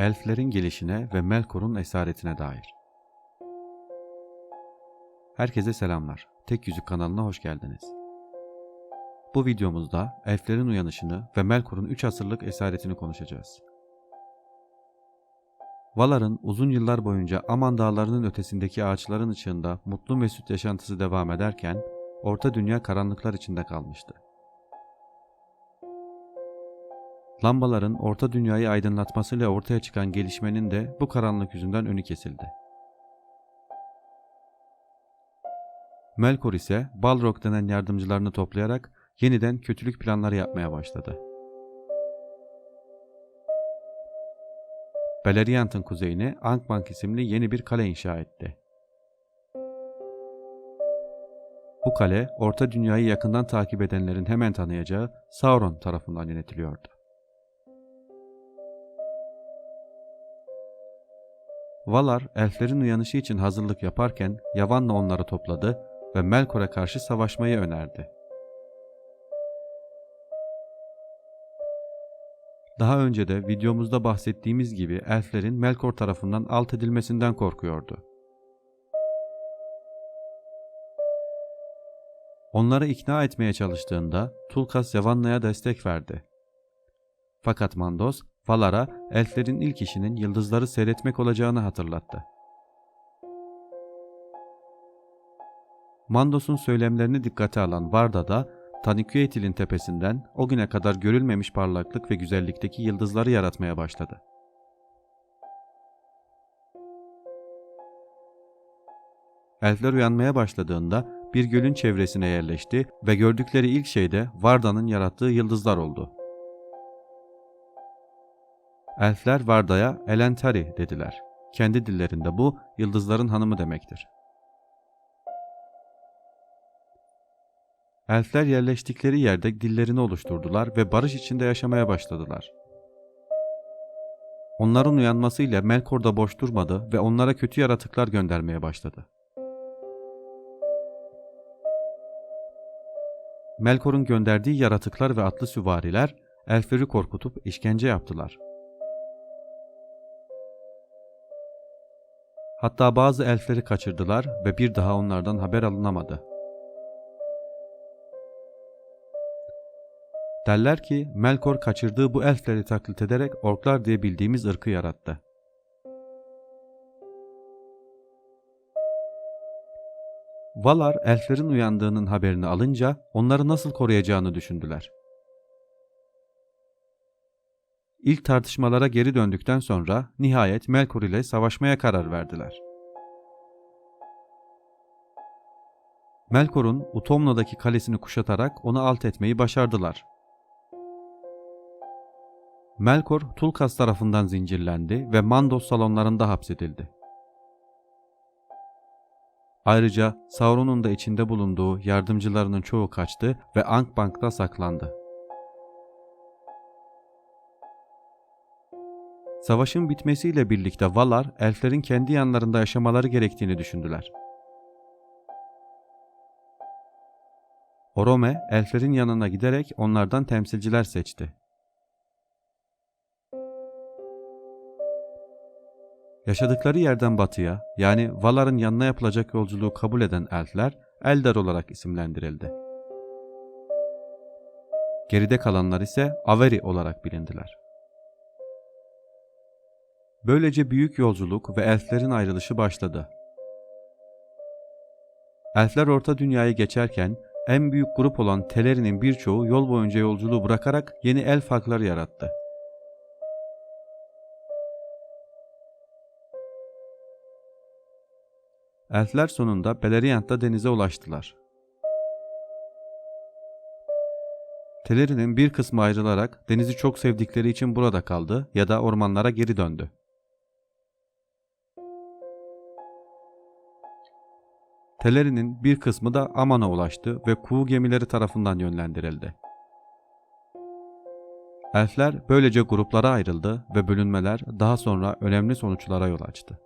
elflerin gelişine ve Melkor'un esaretine dair. Herkese selamlar. Tek Yüzük kanalına hoş geldiniz. Bu videomuzda elflerin uyanışını ve Melkor'un 3 asırlık esaretini konuşacağız. Valar'ın uzun yıllar boyunca Aman dağlarının ötesindeki ağaçların ışığında mutlu mesut yaşantısı devam ederken Orta Dünya karanlıklar içinde kalmıştı. Lambaların Orta Dünyayı aydınlatmasıyla ortaya çıkan gelişmenin de bu karanlık yüzünden önü kesildi. Melkor ise Balrog denen yardımcılarını toplayarak yeniden kötülük planları yapmaya başladı. Beleriand'ın kuzeyine Ankbank isimli yeni bir kale inşa etti. Bu kale, Orta Dünyayı yakından takip edenlerin hemen tanıyacağı Sauron tarafından yönetiliyordu. Valar, elflerin uyanışı için hazırlık yaparken Yavan'la onları topladı ve Melkor'a karşı savaşmayı önerdi. Daha önce de videomuzda bahsettiğimiz gibi elflerin Melkor tarafından alt edilmesinden korkuyordu. Onları ikna etmeye çalıştığında Tulkas Yavanna'ya destek verdi. Fakat Mandos, Valar'a elflerin ilk işinin yıldızları seyretmek olacağını hatırlattı. Mandos'un söylemlerini dikkate alan Varda da Taniquetil'in tepesinden o güne kadar görülmemiş parlaklık ve güzellikteki yıldızları yaratmaya başladı. Elfler uyanmaya başladığında bir gölün çevresine yerleşti ve gördükleri ilk şey de Varda'nın yarattığı yıldızlar oldu. Elfler Varda'ya Elentari dediler. Kendi dillerinde bu yıldızların hanımı demektir. Elfler yerleştikleri yerde dillerini oluşturdular ve barış içinde yaşamaya başladılar. Onların uyanmasıyla Melkor da boş durmadı ve onlara kötü yaratıklar göndermeye başladı. Melkor'un gönderdiği yaratıklar ve atlı süvariler elfleri korkutup işkence yaptılar. Hatta bazı elfleri kaçırdılar ve bir daha onlardan haber alınamadı. Derler ki Melkor kaçırdığı bu elfleri taklit ederek orklar diye bildiğimiz ırkı yarattı. Valar elflerin uyandığının haberini alınca onları nasıl koruyacağını düşündüler. İlk tartışmalara geri döndükten sonra nihayet Melkor ile savaşmaya karar verdiler. Melkor'un Utomno'daki kalesini kuşatarak onu alt etmeyi başardılar. Melkor Tulkas tarafından zincirlendi ve Mandos salonlarında hapsedildi. Ayrıca Sauron'un da içinde bulunduğu yardımcılarının çoğu kaçtı ve Ankbank'ta saklandı. Savaşın bitmesiyle birlikte Valar, elflerin kendi yanlarında yaşamaları gerektiğini düşündüler. Orome, elflerin yanına giderek onlardan temsilciler seçti. Yaşadıkları yerden batıya, yani Valar'ın yanına yapılacak yolculuğu kabul eden elfler, Eldar olarak isimlendirildi. Geride kalanlar ise Averi olarak bilindiler. Böylece büyük yolculuk ve elflerin ayrılışı başladı. Elfler Orta Dünya'yı geçerken en büyük grup olan Teleri'nin birçoğu yol boyunca yolculuğu bırakarak yeni elf halkları yarattı. Elfler sonunda Beleriand'da denize ulaştılar. Teleri'nin bir kısmı ayrılarak denizi çok sevdikleri için burada kaldı ya da ormanlara geri döndü. Teleri'nin bir kısmı da Aman'a ulaştı ve kuğu gemileri tarafından yönlendirildi. Elfler böylece gruplara ayrıldı ve bölünmeler daha sonra önemli sonuçlara yol açtı.